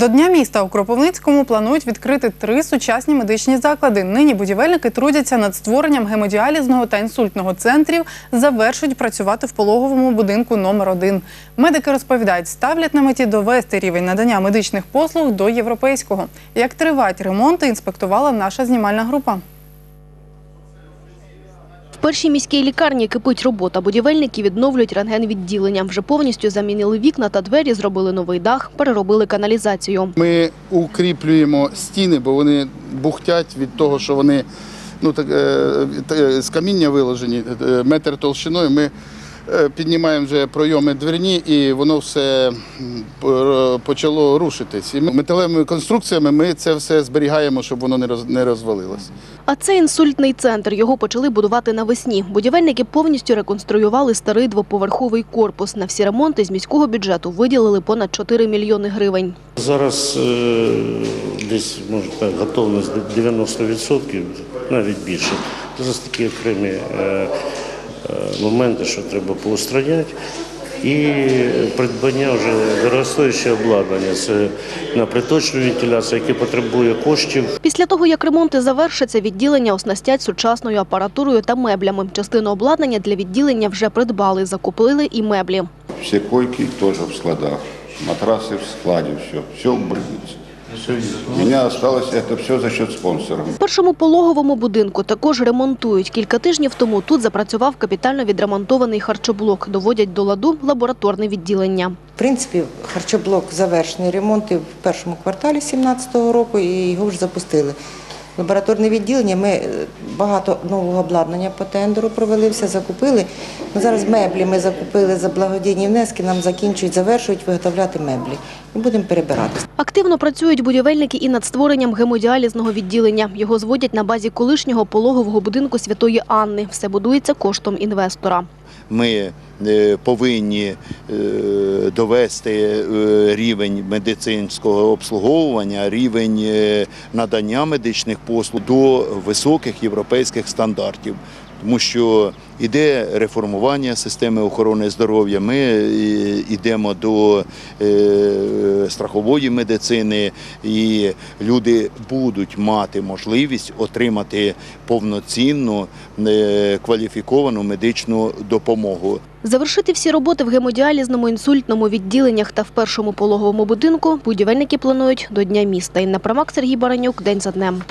До Дня міста у Кропивницькому планують відкрити три сучасні медичні заклади. Нині будівельники трудяться над створенням гемодіалізного та інсультного центрів. Завершують працювати в пологовому будинку номер 1 Медики розповідають, ставлять на меті довести рівень надання медичних послуг до європейського. Як тривають ремонти, інспектувала наша знімальна група. Першій міській лікарні кипить робота. Будівельники відновлюють рентген-відділення. Вже повністю замінили вікна та двері, зробили новий дах, переробили каналізацію. Ми укріплюємо стіни, бо вони бухтять від того, що вони ну, так, е, е, з каміння виложені, е, метр толщиною. Ми е, піднімаємо вже пройоми дверні і воно все почало рушитись. І ми металевими конструкціями ми це все зберігаємо, щоб воно не роз- не розвалилось. А це інсультний центр. Його почали будувати навесні. Будівельники повністю реконструювали старий двоповерховий корпус. На всі ремонти з міського бюджету виділили понад 4 мільйони гривень. Зараз е, десь може так, готовність до 90%, навіть більше. Зараз такі окремі е, е, моменти, що треба поустраняти. І придбання вже дорогостояще обладнання. Це на приточну вентиляцію, яке потребує коштів. Після того, як ремонти завершаться, відділення оснастять сучасною апаратурою та меблями. Частину обладнання для відділення вже придбали, закупили і меблі. Все койки тоже в складах, матрасы в складе, все, все убрывается. У мене осталось это все за счет спонсора. В першому пологовому будинку також ремонтують. Кілька тижнів тому тут запрацював капітально відремонтований харчоблок. Доводять до ладу лабораторне відділення. В принципі, харчоблок завершений ремонт в першому кварталі 2017 року і його вже запустили. Лабораторне відділення ми е, багато нового обладнання по тендеру провели, все закупили. Ну, зараз меблі ми закупили за благодійні внески, нам закінчують, завершують виготовляти меблі. І будемо перебирати. Активно працюють будівельники і над створенням гемодіалізного відділення. Його зводять на базі колишнього пологового будинку Святої Анни. Все будується коштом інвестора. Ми е, повинні е, довести е, рівень медицинського обслуговування, рівень надання медичних послуг до високих європейських стандартів. Тому що йде реформування системи охорони здоров'я. Ми е, йдемо до е, страхової медицини, і люди будуть мати можливість отримати повноцінну е, кваліфіковану медичну допомогу. Завершити всі роботи в гемодіалізному інсультному відділеннях та в першому пологовому будинку будівельники планують до Дня міста. Інна Промак, Сергій Баранюк. День за днем.